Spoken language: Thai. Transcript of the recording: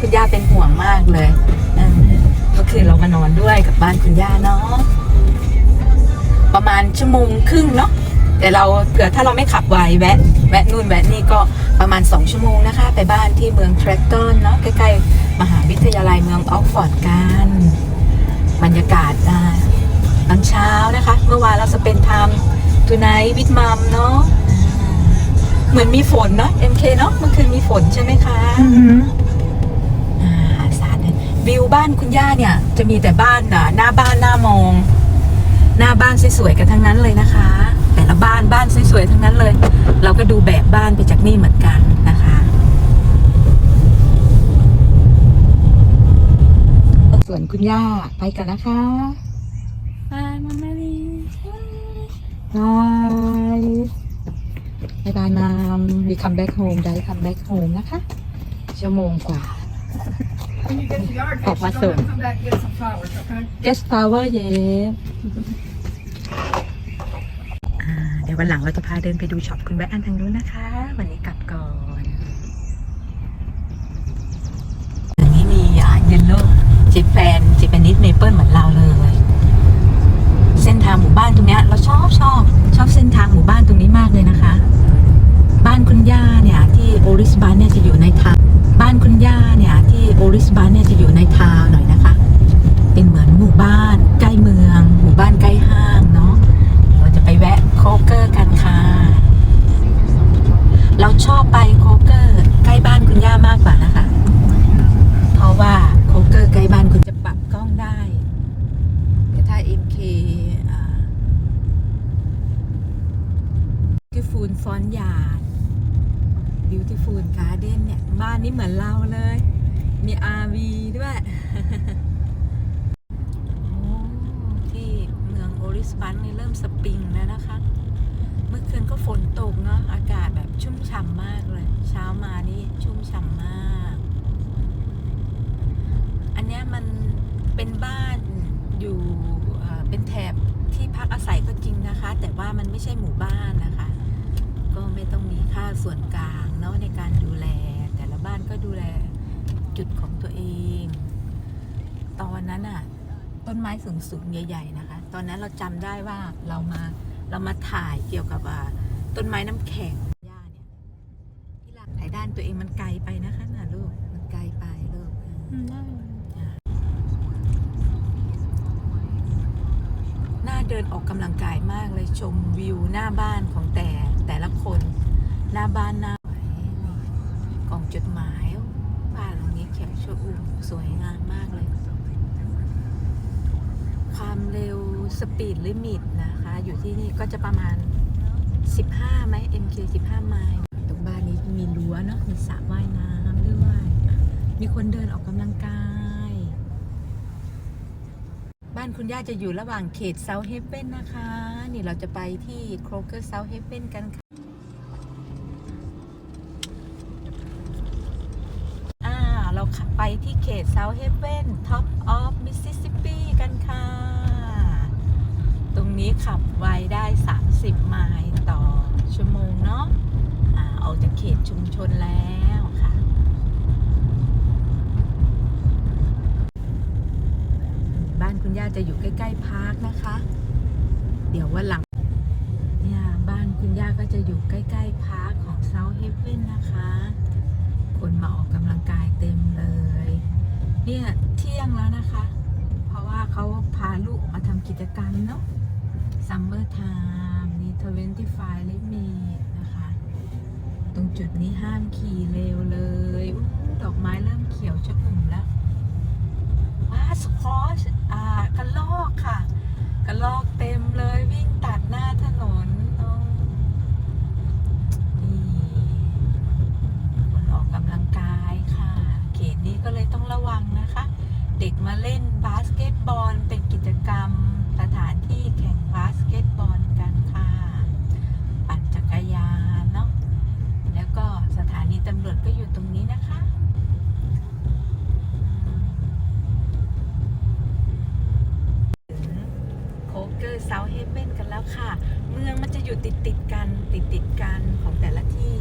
คุณย่าเป็นห่วงมากเลยเออเมื่อเรามานอนด้วยกับบ้านคุณย่าเนาะประมาณชั่วโมงครึ่งเนาะแต่เราเผื่อถ้าเราไม่ขับไวแวะแวะนู่นแวะนี่ก็ประมาณ 2 ชั่วโมงนะคะ ไปบ้านที่เมืองเทรตตันเนาะใกล้ๆ มหาวิทยาลัยเมืองออกฟอร์ดกันบรรยากาศตอนเช้านะคะ เมื่อวานเราสเปนทม์ทูไนท์วิดมัมเนาะเหมือนมีฝนเนาะ MK เคเนาะเมื่อคืนมีฝนใช่ไหมคะอ่าสาดเลย วิวบ้านคุณย่าเนี่ย จะมีแต่บ้านอะหน้าบ้านหน้ามอง หน้าบ้านสวยๆกันทั้งนั้นเลยนะคะ แต่ละบ้านบ้านสวยๆทั้งนั้นเลย เราก็ดูแบบบ้านไปจากนี่เหมือนกันนะคะส่วนคุณย่าไปกันนะคะบายมาแม่ลีบายบายบายมามวีคัมแบ็กโฮมได้คัมแบ็กโฮมนะคะ ชั่วโมงกว่า When you get to the yard, Oh, fix, my don't son. have to come back and get some flowers, okay? guest flower เย้อ่าเดี๋ยววันหลังเราจะพาเดินไปดูช็อปคุณแบอันทางนู้นนะคะ วันนี้กลับก่อนอันนี้มีอ่าเยลโล่จิแปนจิแปนิดเมเปิลเหมือนเราเลย จะอยู่ในทาว์หน่อยนะคะ เป็นเหมือนหมู่บ้านใกล้เมือง หมู่บ้านใกล้ห้างเนาะเราจะไปแวะโคเกอร์กันค่ะ เราชอบไปโคเกอร์ใกล้บ้านคุณย่ามากกว่านะคะ เพราะว่าโคเกอร์ใกล้บ้านคุณจะปรับกล้องได้แต่ถ้า MK อ่า Beautiful Front Yard Beautiful Garden เนี่ย บ้านนี้เหมือนเราเลย มี RV ด้วย โอ้ที่เมืองโอริสบันนี่เริ่มสปริงแล้วนะคะ เมื่อคืนก็ฝนตกเนาะ อากาศแบบชุ่มฉ่ำมากเลย เช้ามานี่ชุ่มฉ่ำมาก อันเนี้ยมันเป็นบ้านอยู่เอ่อเป็นแถบที่พักอาศัยก็จริงนะคะ แต่ว่ามันไม่ใช่หมู่บ้านนะคะ ก็ไม่ต้องมีค่าส่วนกลางเนาะในการดูแล แต่ละบ้านก็ดูแล จุดของตัวเอง ตอนนั้นอะต้นไม้สูงๆใหญ่ ๆ นะคะ ตอนนั้นเราจำได้ว่าเรามาเรามาถ่ายเกี่ยวกับอ่าต้นไม้น้ำแข็งหญ้าเนี่ยที่หลักถ่ายด้านตัวเองมันไกลไปนะคะน่ะลูกมันไกลไปลูกน่าเดินออกกำลังกายมากเลยชมวิวหน้าบ้านของแต่แต่ละคน หน้าบ้านหน้ากล่องจดหมาย บ้านหลังนี้เขียวชอุ่มสวยงามมากเลย ความเร็วสปีดลิมิตนะคะ อยู่ที่นี่ก็จะประมาณ 15ไหม MK 15 ไมล์ตรงบ้านนี้มีรั้วเนาะ มีสระว่ายน้ำด้วย มีคนเดินออกกำลังกาย บ้านคุณย่าจะอยู่ระหว่างเขตเซาเฮเ e นนะคะ นี่เราจะไปที่โครเกอร์เซาเฮเ e นกันค่ะ อ่า เราขับ ไปที่เขตเซาเฮเ e นท็อปออฟมิสซิสซิปปีกันค่ะ ตรงนี้ขับไวได้ 30 ไมล์ต่อชั่วโมงเนาะอ่าออกจากเขตชุมชนแล้วค่ะ บ้านคุณย่าจะอยู่ใกล้ ๆพาร์คนะคะ เดี๋ยววันหลังเนี่ยบ้านคุณย่าก็จะอยู่ใกล้ ๆพาร์คของเซาเฮเ e นนะคะ คนมาออกกำลังกายเต็มเลย เนี่ยเที่ยงแล้วนะคะ เพราะว่าเขาพาลูกมาทำกิจกรรมเนาะซัมเมอร์ไทม์นี่25ลิมิตนะคะ ตรงจุดนี้ห้ามขี่เร็วเลย ดอกไม้เริ่มเขียวชอุ่มแล้วว้าสควอชอ่ากระลอกค่ะ กระลอกเต็มเลยวิ่งตัดหน้าถนนอ๋อนี่คนออกกำลังกายค่ะ เขตนี้ก็เลยต้องระวังนะคะ เด็กมาเล่นบาสเกตบอลเป็นกิจกรรมสถานที่แข่งบาสเกตบอลกันค่ะ ปั่นจักรยานเนาะ แล้วก็สถานีตำรวจก็อยู่ตรงนี้นะคะ ถึงโคเกอร์เซาเฮเ e นกันแล้ว ค่ะ เมืองมันจะอยู่ติดติดกันติดติดกันของแต่ละที่